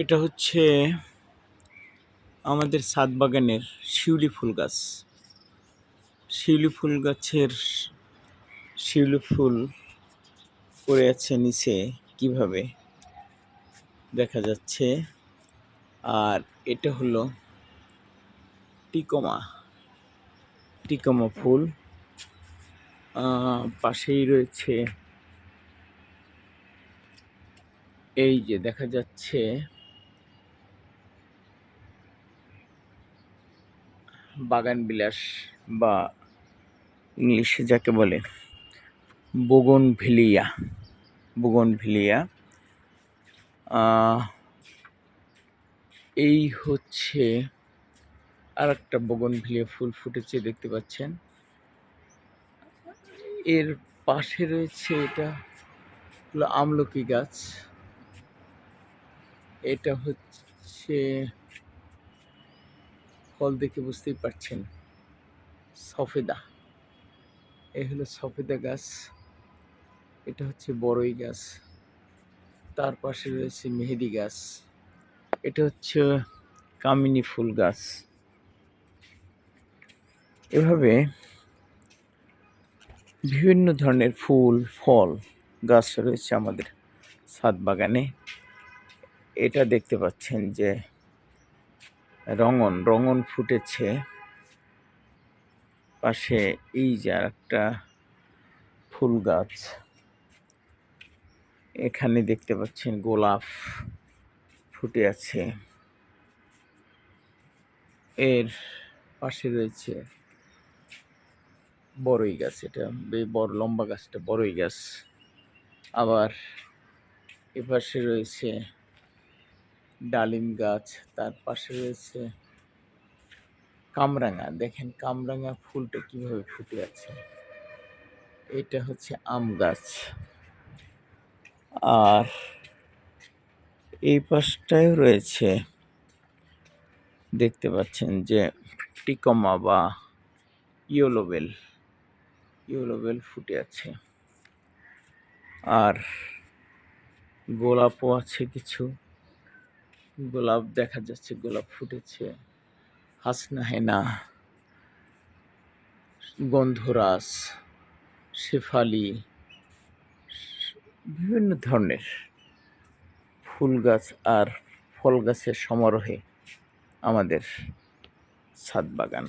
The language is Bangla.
এটা হচ্ছে আমাদের ছাদ বাগানের শিউলি ফুল গাছ। শিউলি ফুল গাছের শিউলি ফুল পড়ে আছে নিচে কীভাবে দেখা যাচ্ছে। আর এটা হলো টিকোমা টিকোমা ফুল। পাশেই রয়েছে এই যে দেখা যাচ্ছে, বাগান বিলাস বা ইংলিশে যাকে বলে, বগন ভিলিয়া বগন ভিলিয়া এই হচ্ছে আর একটা বগন ভিলিয়া ফুল ফুটেছে দেখতে পাচ্ছেন। এর পাশে রয়েছে এটা হলো আমলকি গাছ। এটা হচ্ছে ফল দেখে বুঝতেই পারছেন। সফেদা। এই হলো সফেদা গাছ। এটা হচ্ছে বড়ই গাছ। তার পাশে রয়েছে মেহেদি গাছ। এটা হচ্ছে কামিনী ফুল গাছ। এভাবে বিভিন্ন ধরনের ফুল, ফল গাছ রয়েছে আমাদের ছাদ বাগানে। এটা দেখতে পাচ্ছেন যে রঙন রঙন ফুটেছে। পাশে এই যে একটা ফুল গাছ। এখানে দেখতে পাচ্ছেন গোলাপ ফুটে আছে। এর পাশে রয়েছে বড়ই গাছ, এটা বড়, লম্বা গাছটা, বড়ই গাছ। আবার এপাশে রয়েছে ডালিম গাছ, তার পাশে রয়েছে কামরাঙা। দেখেন কামরাঙা ফুলটা কীভাবে ফুটে আছে। এটা হচ্ছে আম গাছ। আর এই পাশটায় রয়েছে, দেখতে পাচ্ছেন যে টিকমা বা ইয়োলোবেল ইয়োলোবেল ফুটে আছে। আর গোলাপও আছে কিছু। গোলাপ দেখা যাচ্ছে, গোলাপ ফুটেছে। হাসনা হেনা গন্ধরাস শেফালি, বিভিন্ন ধরনের ফুল গাছ আর ফল গাছের সমারোহে আমাদের ছাদ বাগান।